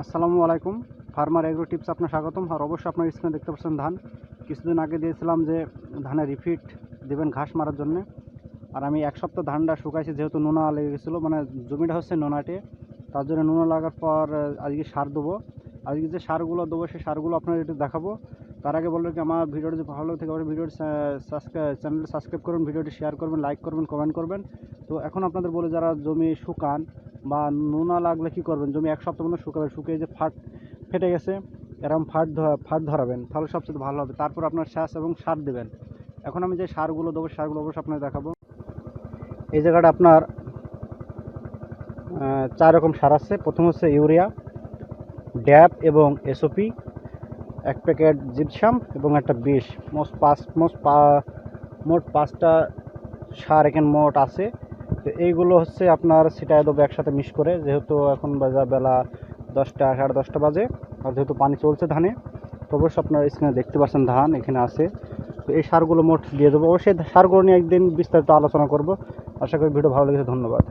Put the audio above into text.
আসসালামু আলাইকুম। Farmer agro tips আপনার স্বাগতম। আর অবশ্যই আপনার স্ক্রিনে দেখতে পাচ্ছেন ধান। কিছুদিন আগে দিয়েছিলাম যে, ধানের রিফিট দেবেন ঘাস মারার জন্য। আর আমি এক সপ্তাহ ধানটা শুকাইছি, যেহেতু নোনা লেগে গেছিল মানে জমিটা হচ্ছে নোনাটে। তার জন্য নোনা লাগার পর আজকে সার দেবো। আজকে যে সারগুলো দেবো, সেই সারগুলো আপনার একটু দেখাবো। তার আগে বলব কি, আমার ভিডিওটি যদি ভালো থেকে আমার ভিডিওটি চ্যানেলটি সাবস্ক্রাইব করবেন ভিডিওটি শেয়ার করবেন লাইক করবেন কমেন্ট করবেন। তো এখন আপনাদের বলে, যারা জমি শুকান বা নোনা লাগলে কি করবেন? জমি এক সপ্তাহ মতো শুকাবে, শুকিয়ে যে ফাট ফেটে গেছে এরকম ফাট ফাট ধরাবেন, তাহলে সবচেয়ে ভালো হবে। তারপর আপনার শ্বাস এবং সার দেবেন। এখন আমি যে সারগুলো দেবো, সারগুলো অবশ্যই আপনাকে দেখাবো। এই জায়গাটা আপনার চার রকম সার আছে। প্রথম হচ্ছে ইউরিয়া ড্যাপ এবং এসওপি, এক প্যাকেট জিপসাম এবং একটা বিষ। মোট পাঁচ, মোট পা, মোট পাঁচটা সার এখানে মোট আছে। তো এইগুলো হচ্ছে আপনার সেটা দেবো একসাথে মিস করে, যেহেতু এখন বাজা বেলা দশটা, সাড়ে দশটা বাজে, আর যেহেতু পানি চলছে ধানে, তো অবশ্যই আপনার স্ক্রিনে দেখতে পাচ্ছেন ধান এখানে আছে। তো এই সারগুলো মোট দিয়ে দেবো। অবশ্যই সারগুলো নিয়ে একদিন বিস্তারিত আলোচনা করব। আশা করি ভিডিও ভালো লেগেছে, ধন্যবাদ।